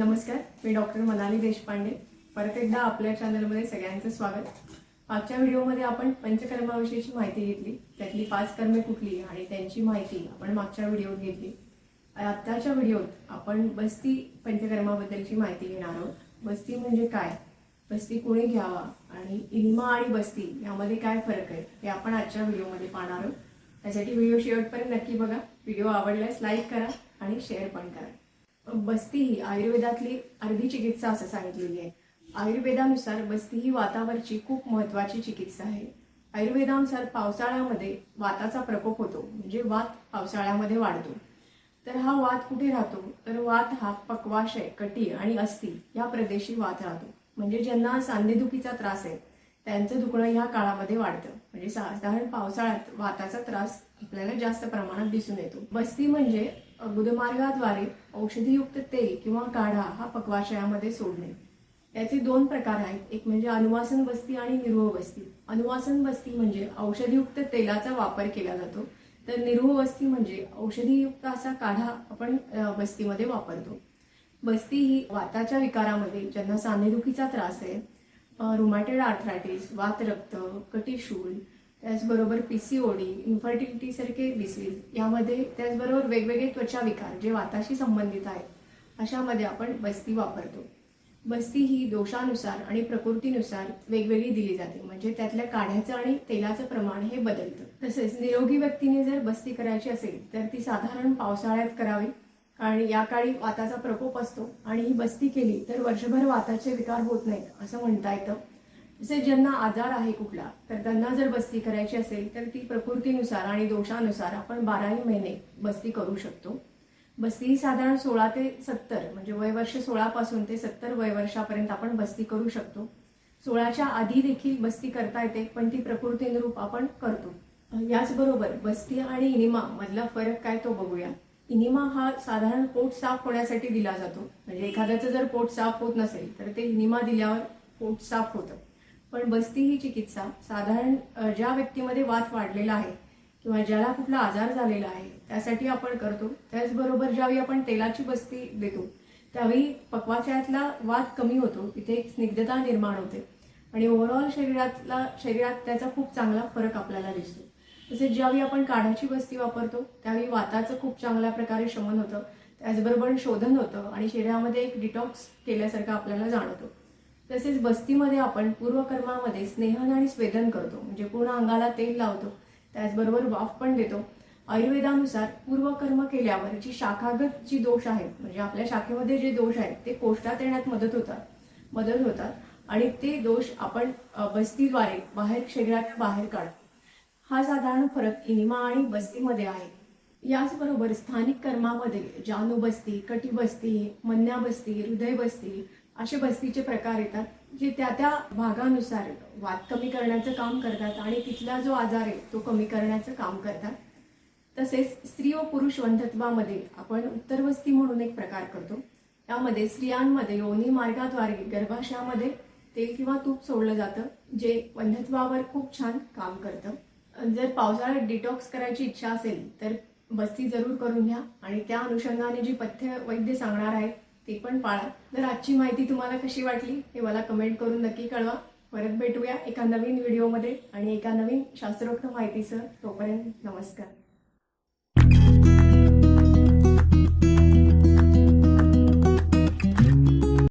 नमस्कार मी डॉक्टर मनाली देशपांडे. परत एकदा आपल्या चॅनलमध्ये सगळ्यांचं स्वागत. मागच्या व्हिडिओमध्ये आपण पंचकर्माविषयीची माहिती घेतली. त्यातली पाच कर्मे कुठली आणि त्यांची माहिती आपण मागच्या व्हिडिओत घेतली. आत्ताच्या व्हिडिओत आपण बस्ती पंचकर्माबद्दलची माहिती घेणार आहोत. बस्ती म्हणजे काय? बस्ती कोणी घ्यावा? आणि इनिमा आणि बस्ती यामध्ये काय फरक आहे? हे आपण आजच्या व्हिडिओमध्ये पाहणार आहोत. त्यासाठी व्हिडिओ शेवटपर्यंत नक्की बघा. व्हिडिओ आवडल्यास लाईक करा आणि शेअर पण करा. बस्ती ही आयुर्वेदातली अर्धी चिकित्सा असं सांगितलेली आहे. आयुर्वेदानुसार बस्ती ही वातावरची खूप महत्वाची चिकित्सा आहे. आयुर्वेदानुसार पावसाळ्यामध्ये वाताचा प्रकोप होतो म्हणजे वात पावसाळ्यामध्ये वाढतो. तर हा वात कुठे राहतो? तर वात हा पक्वाशय कटी आणि अस्थि या प्रदेशी वात राहतो. म्हणजे ज्यांना सांधेदुखीचा त्रास आहे त्यांचं दुखणं ह्या काळामध्ये वाढतं. म्हणजे साधारण पावसाळ्यात वाताचा त्रास आपल्याला जास्त प्रमाणात दिसून येतो. बस्ती म्हणजे गुदमार्गाद्वारे औषधीयुक्त तेल किंवा काढा हा पक्वाशयामध्ये सोडणे. याचे दोन प्रकार आहेत. एक म्हणजे अनुवासन बस्ती आणि निरोह बस्ती. अनुवासन बस्ती म्हणजे औषधीयुक्त तेलाचा वापर केला जातो. तर निरोह बस्ती म्हणजे औषधीयुक्त असा काढा आपण बस्तीमध्ये वापरतो. बस्ती ही वाताच्या विकारामध्ये ज्यांना सांधेदुखीचा त्रास आहे रुमॅटेड आर्थरायटिस वातरक्त कटिशूल त्याचबरोबर P C O D infertility सारखे डिसीज यामध्ये त्याचबरोबर वेगवेगळे त्वचा विकार जे वाताशी संबंधित आहेत अशामध्ये आपण बस्ती वापरतो. बस्ती ही दोषानुसार आणि प्रकृतीनुसार वेगवेगळी दिली जाते. म्हणजे त्यातल्या काढ्याचं आणि तेलाचं प्रमाण हे बदलतं. तसेच निरोगी व्यक्तीने जर बस्ती करायची असेल तर ती साधारण पावसाळ्यात करावी. कारण या काळी वाताचा प्रकोप असतो आणि ही बस्ती केली तर वर्षभर वाताचे विकार होत नाहीत असं म्हणता येतं. तसेच ज्यांना आजार आहे कुठला तर त्यांना जर बस्ती करायची असेल तर ती प्रकृतीनुसार आणि दोषानुसार आपण बाराही महिने बस्ती करू शकतो. बस्ती ही साधारण सोळा ते सत्तर म्हणजे वयवर्ष सोळापासून ते सत्तर वयवर्षापर्यंत आपण बस्ती करू शकतो. सोळाच्या आधी देखील बस्ती करता येते पण ती प्रकृतीनुरूप आपण करतो. याचबरोबर बस्ती आणि इनिमा मधला फरक काय तो बघूया. इनिमा हा साधारण पोट साफ होण्यासाठी दिला जातो. म्हणजे एखाद्याचं जर पोट साफ होत नसेल तर ते इनिमा दिल्यावर पोट साफ होतं. पण बस्ती ही चिकित्सा. साधारण ज्या व्यक्तीमध्ये वात वाढलेला आहे किंवा ज्याला कुठला आजार झालेला आहे त्यासाठी आपण करतो. त्याचबरोबर ज्यावेळी आपण तेलाची बस्ती देतो त्यावेळी पक्वाशयातला वात कमी होतो. तिथे एक स्निग्धता निर्माण होते. आणि ओव्हरऑल शरीरातला शरीरात त्याचा खूप चांगला फरक आपल्याला दिसतो. तसेच ज्यावेळी आपण काढ्याची बस्ती वापरतो त्यावेळी वाताचं खूप चांगल्या प्रकारे शमन होतं. त्याचबरोबर शोधन होतं आणि शरीरामध्ये एक डिटॉक्स केल्यासारखं आपल्याला जाणवतो. तसेच बस्तीमध्ये आपण पूर्वकर्मामध्ये स्नेहन आणि स्वेदन करतो. म्हणजे पूर्ण अंगाला तेल लावतो त्याचबरोबर वाफ पण देतो. आयुर्वेदानुसार पूर्वकर्म केल्यावर जी शाखागत जी दोष आहेत म्हणजे आपल्या शाखेमध्ये जे दोष आहेत ते कोष्टात येण्यात मदत होतात मदत होतात. आणि ते दोष आपण बस्तीद्वारे बाहेर शरीराच्या बाहेर काढतो. हा साधारण फरक इनिमा आणि बस्तीमध्ये आहे. याचबरोबर स्थानिक कर्मामध्ये जानू बस्ती कटी बस्ती असे बस्तीचे प्रकार येतात जे त्या त्या भागानुसार वाद कमी करण्याचं काम करतात आणि तिथला जो आजार आहे तो कमी करण्याचं काम करतात. तसेच स्त्री व पुरुष वंधत्वामध्ये आपण उत्तरवस्ती म्हणून एक प्रकार करतो. त्यामध्ये स्त्रियांमध्ये योनी मार्गाद्वारे गर्भाशयामध्ये तेल किंवा तूप सोडलं जातं जे वंधत्वावर खूप छान काम करतं. जर पावसाळ्यात डिटॉक्स करायची इच्छा असेल तर बस्ती जरूर करून घ्या आणि त्या अनुषंगाने जी पथ्य वैद्य सांगणार आहेत ती पण पाळा. तर आजची माहिती तुम्हाला कशी वाटली हे मला कमेंट करून नक्की कळवा. परत भेटूया एका नवीन व्हिडिओमध्ये आणि एका नवीन शास्त्रोक्त माहितीसह. तोपर्यंत नमस्कार.